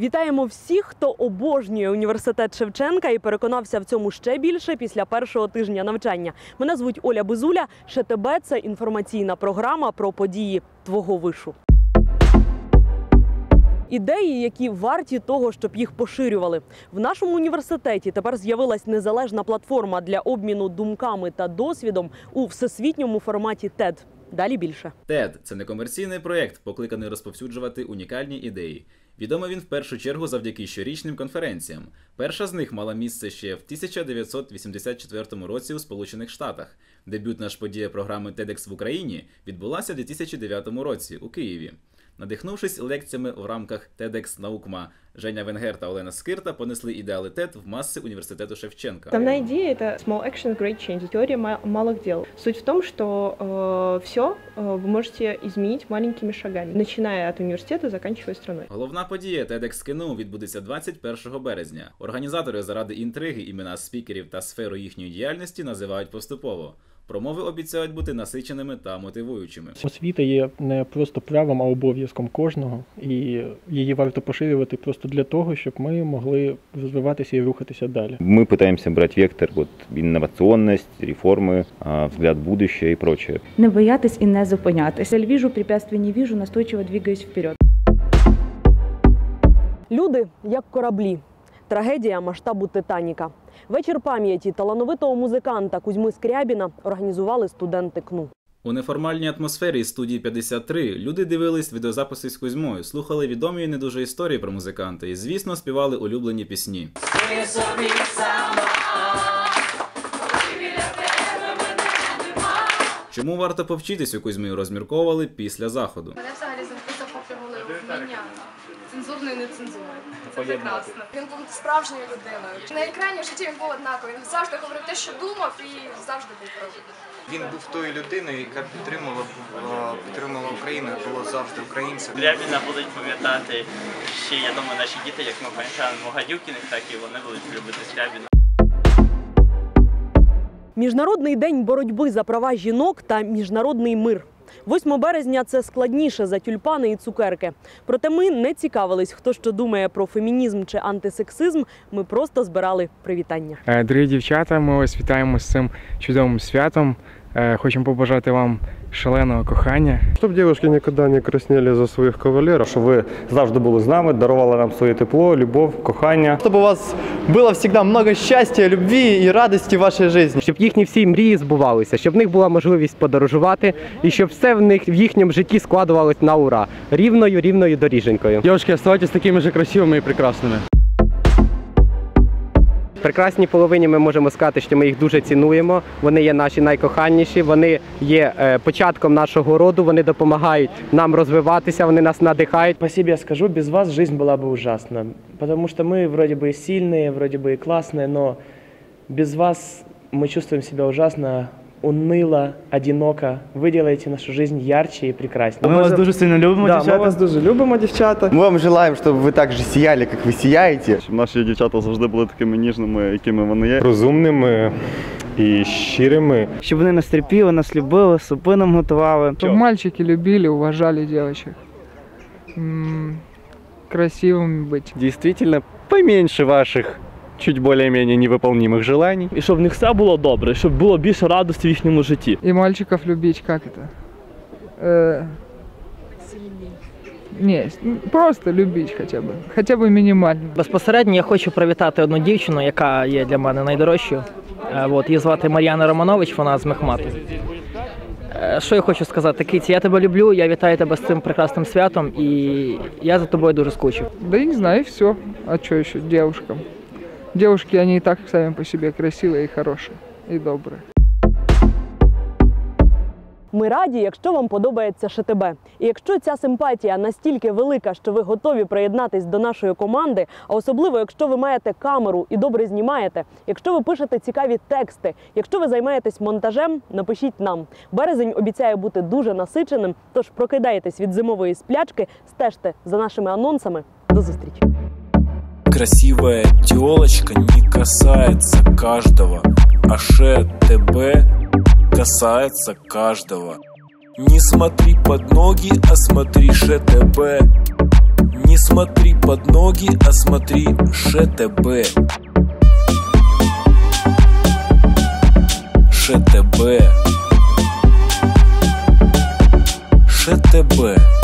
Вітаємо всіх, хто обожнює університет Шевченка і переконався в цьому ще більше після першого тижня навчання. Мене звуть Оля Безуля. ШТБ – це інформаційна програма про події твого вишу. Ідеї, які варті того, щоб їх поширювали. В нашому університеті тепер з'явилась незалежна платформа для обміну думками та досвідом у всесвітньому форматі TED. Далі більше. TED – це некомерційний проєкт, покликаний розповсюджувати унікальні ідеї. Відомий він в першу чергу завдяки щорічним конференціям. Перша з них мала місце ще в 1984 році у Сполучених Штатах. Дебютна ж подія програми TEDx в Україні відбулася в 2009 році у Києві. Надихнувшись лекціями в рамках TEDx Наукма, Женя Венгер та Олена Скирта понесли ідеали TED в маси університету Шевченка. Основная идея — это small action, great change, теория ма- малых дел. Суть в том, что все вы можете изменить маленькими шагами, начиная от университета, заканчивая страной. Головна подія TEDx Кину відбудеться 21 березня. Організатори заради інтриги імена спікерів та сферу їхньої діяльності називають поступово. Промови обіцяють бути насиченими та мотивуючими. Освіта є не просто правом, а обов'язком кожного, і її варто поширювати просто для того, щоб ми могли розвиватися і рухатися далі. Мы пытаемся брать вектор вот инновационность, реформы, а, взгляд в будущее и прочее. Не боятись і не зупинятись. Цель вижу, препятствий не вижу, настойчиво двигаюсь вперед. Люди як кораблі. Трагедія масштабу Титаніка. Вечір пам'яті талановитого музиканта Кузьми Скрябіна організували студенти КНУ. У неформальній атмосфері студії 53 люди дивились відеозаписи з Кузьмою, слухали відомі і не дуже історії про музиканта і, звісно, співали улюблені пісні. Чому варто повчитись у Кузьми, розмірковували після заходу. Мене взагалі завжди захоплювали вміння цензурної і нецензурної. Це прекрасно. Він був справжньою людиною. На екрані в житті він був однаковий. Він завжди говорив те, що думав, і завжди був правий. Він був тою людиною, яка підтримувала е, підтримувала Україну, і була завжди українцем. Рябіна будуть пам'ятати ще, я думаю, наші діти, як ми пам'ятаємо Могадюкіних, так і вони будуть любити Скрябіна. Міжнародний день боротьби за права жінок та міжнародний мир. 8 березня це складніше за тюльпани і цукерки. Проте ми не цікавились, хто що думає про фемінізм чи антисексизм. Ми просто збирали привітання. Е, Дорогі дівчата, ми вас вітаємо з цим чудовим святом. Е, Хочемо побажати вам шаленого кохання. Щоб дівчатки ніколи не краснели за своїх кавалерів. Щоб ви завжди були з нами, дарували нам своє тепло, любов, кохання. Щоб у вас було завжди много щастя, любві і радості в вашій житті. Щоб їхні всі мрії збувалися, щоб в них була можливість подорожувати і щоб все в них в їхньому житті складувалось на ура рівною рівною доріженькою. Дівчатки, оставайтесь такими же красивими і прекрасними. Прекрасній половині ми можемо сказати, що ми їх дуже цінуємо. Вони є наші найкоханніші, вони є е, початком нашого роду, вони допомагають нам розвиватися, вони нас надихають. По себе скажу, без вас жизнь была бы ужасна. Потому что мы вроде бы и сильные, вроде бы и классные, но без вас мы чувствуем себя ужасно уныло, одиноко. Вы делаете нашу жизнь ярче и прекраснее. Ми вас дуже сильно любимо, Да, дівчата. ми вас дуже любимо, дівчата. Ми вам желаємо, щоб ви так же сіяли, як ви сіяєте. Щоб наші дівчата завжди були такими ніжними, якими вони є. Розумними і щирими. Щоб вони нас терпіли, нас любили, супи нам готували. Щоб мальчики любили, уважали девочек. М, Красивыми быть. Действительно, поменьше ваших чуть более-менее невыполнимых желаний. І щоб в них все було добре, щоб було більше радості в їхньому житті. И мальчиков любить, как это? Э, Не, с- м, просто любить хотя бы. Хотя бы минимально. Безпосередньо я хочу привітати одну дівчину, яка є для мене найдорожчою. Е, От, її звати Мар'яна Романович, вона з Мехмату. Е, Що я хочу сказати, Киці, я тебе люблю, я вітаю тебе з цим прекрасним святом і я за тобою дуже скучив. Да и не знаю, и все. А что еще девушкам? Девушки, они и так сами по себе красивые и хорошие, и добрые. Ми раді, якщо вам подобається ШТБ. І якщо ця симпатія настільки велика, що ви готові приєднатись до нашої команди, а особливо якщо ви маєте камеру і добре знімаєте, якщо ви пишете цікаві тексти, якщо ви займаєтесь монтажем, напишіть нам. Березень обіцяє бути дуже насиченим. Тож прокидайтесь від зимової сплячки, стежте за нашими анонсами. До зустрічі! Красивая телочка не касается каждого, а ШТБ касается каждого. Не смотри под ноги, а смотри ШТБ. Не смотри под ноги, а смотри ШТБ ШТБ ШТБ